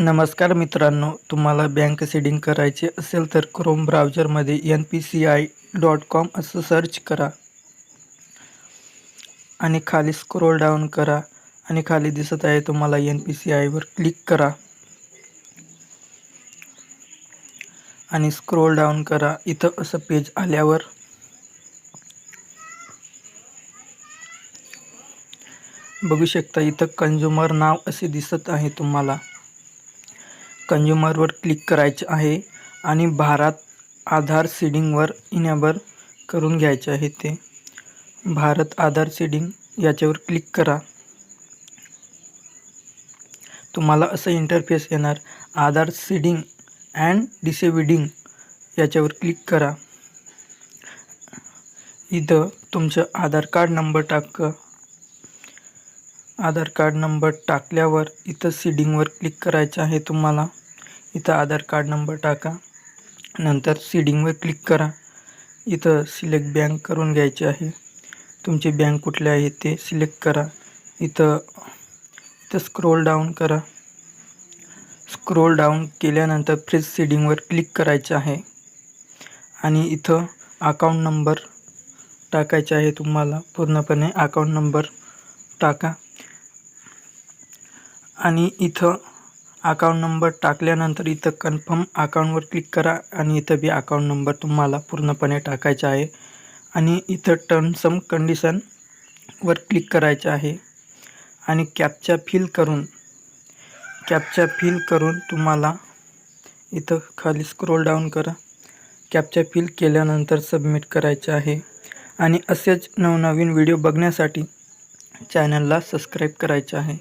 नमस्कार मित्रांनो तुम्हाला बँक सेडिंग करायचे असेल तर Chrome ब्राउजरमध्ये N P C I dot com असं सर्च करा. आणि खाली स्क्रोल डाऊन करा आणि खाली दिसत आहे तुम्हाला एन पी सी आयवर क्लिक करा. आणि स्क्रोल डाऊन करा. इथं असं पेज आल्यावर बघू शकता इथं कंझ्युमर नाव असे दिसत आहे तुम्हाला. कंज्युमरवर क्लिक करायचे आहे आणि भारत आधार सीडिंगवर इनेबल करून घ्यायचे आहे ते. भारत आधार सीडिंग याच्यावर क्लिक करा. तुम्हाला असं इंटरफेस येणार. आधार सीडिंग अँड डिसेबिडिंग याच्यावर क्लिक करा. इथं तुमचं आधार कार्ड नंबर टाक. आधार कार्ड नंबर टाकल्यावर इथं सीडिंगवर क्लिक करायचं आहे तुम्हाला. इथं आधार कार्ड नंबर टाका. नंतर सीडिंगवर क्लिक करा. इथं सिलेक्ट बँक करून घ्यायचे आहे. तुमची बँक कुठली आहे ते सिलेक्ट करा. इथं इथं स्क्रोल डाऊन करा. स्क्रोल डाऊन केल्यानंतर फ्रेश सीडिंगवर क्लिक करायचं आहे. आणि इथं अकाउंट नंबर टाकायचे आहे तुम्हाला. पूर्णपणे अकाउंट नंबर टाका. आणि इथं अकाउंट नंबर टाकल्यानंतर इथं कन्फर्म अकाउंटवर क्लिक करा आणि इथं बी अकाउंट नंबर तुम्हाला पूर्णपणे टाकायचा आहे. आणि इथं टर्म्स अँड कंडिशनवर क्लिक करायचं आहे. आणि कॅपचा फिल करून कॅपचा फिल करून तुम्हाला इथं खाली स्क्रोल डाऊन करा. कॅपचा फिल केल्यानंतर सबमिट करायचं आहे. आणि असेच नवनवीन व्हिडिओ बघण्यासाठी चॅनलला सबस्क्राईब करायचं आहे.